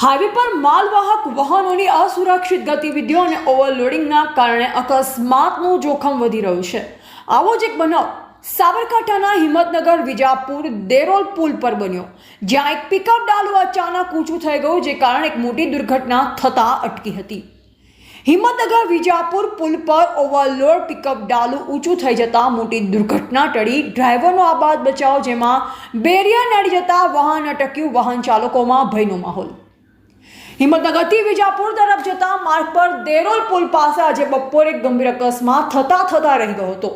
Highway પર માલવાહક વાહનોની અસુરક્ષિત ગતિવિધિઓ અને ઓવરલોડિંગના કારણે અકસ્માતનું જોખમ વધી રહ્યું છે. આવો જ એક બનાવ સાબરકાંઠાના હિંમતનગર વિજાપુર દેરોલ પુલ પર બન્યો, જ્યાં એક પિકઅપ ડાલુ અચાનક ઊંચું થઈ ગયું, જે કારણે એક મોટી દુર્ઘટના થતાં અટકી હતી. હિંમતનગર વિજાપુર પુલ પર ઓવરલોડ પિકઅપ ડાલુ ઊંચું થઈ જતા મોટી દુર્ઘટના ટળી. ડ્રાઈવરનો આબાદ બચાવ, જેમાં બેરિયર નડી જતા વાહન અટક્યું, વાહન ચાલકોમાં ભયનો માહોલ. હિંમતનગરથી વિજાપુર તરફ જતા માર્ગ પર દેરોલ પુલ પાસે આજે બપોરે ગંભીર અકસ્માત થતા થતા રહી ગયો હતો.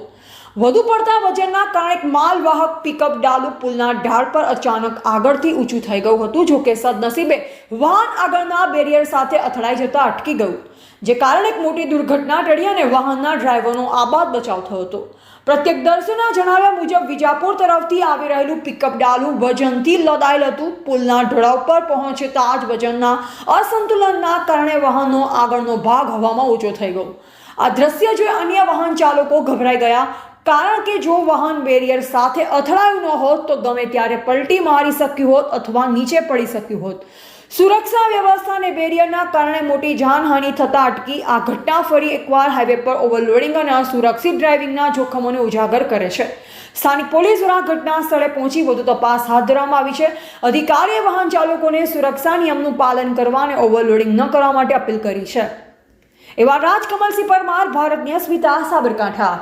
વધુ પડતા વજનના કારણે માલવાહક પિકઅપ ડાલુ પુલના ઢાળ પર અચાનક આગળથી ઊંચું થઈ ગયું હતું, જો કે સદનસીબે વાહન આગળના બેરિયર સાથે અથડાઈ જતા અટકી ગયું, જે કારણે એક મોટી દુર્ઘટના ટળી અને વાહનના ડ્રાઈવરનો આબાદ બચાવ થયો હતો. પ્રત્યક્ષદર્શીના જણાવ્યા મુજબ, વિજાપુર તરફથી આવી રહેલું પિકઅપ ડાલુ વજનથી લદાયેલ હતું. પુલના ઢળાવ પર પહોંચતા જ વજનના અસંતુલનના કારણે વાહનનો આગળનો ભાગ હવામાં ઊંચો થઈ ગયો. આ દ્રશ્ય જોઈ અન્ય વાહન ચાલકો ગભરાઈ ગયા. કારણ કે જો વાહન બેરિયર સાથે અથડાયું ન હોત તો ગમે ત્યારે પલટી મારી શક્યું હોત અથવા નીચે પડી શક્યું હોત. સુરક્ષા વ્યવસ્થા અને બેરિયરના કારણે મોટી જાનહાનિ થતાં અટકી આ ઘટના ફરી એકવાર હાઈવે પર ઓવરલોડિંગ અને અસુરક્ષિત ડ્રાઇવિંગના જોખમોને ઉજાગર કરે છે. સ્થાનિક પોલીસ દ્વારા ઘટના સ્થળે પહોંચી વધુ તપાસ હાથ ધરવામાં આવી છે. અધિકારીએ વાહન ચાલકોને સુરક્ષા નિયમનું પાલન કરવા અને ઓવરલોડિંગ ન કરવા માટે અપીલ કરી છે. એવા રાજકમલસિંહ પરમાર ભારતની અસ્મિતા સાબરકાંઠા.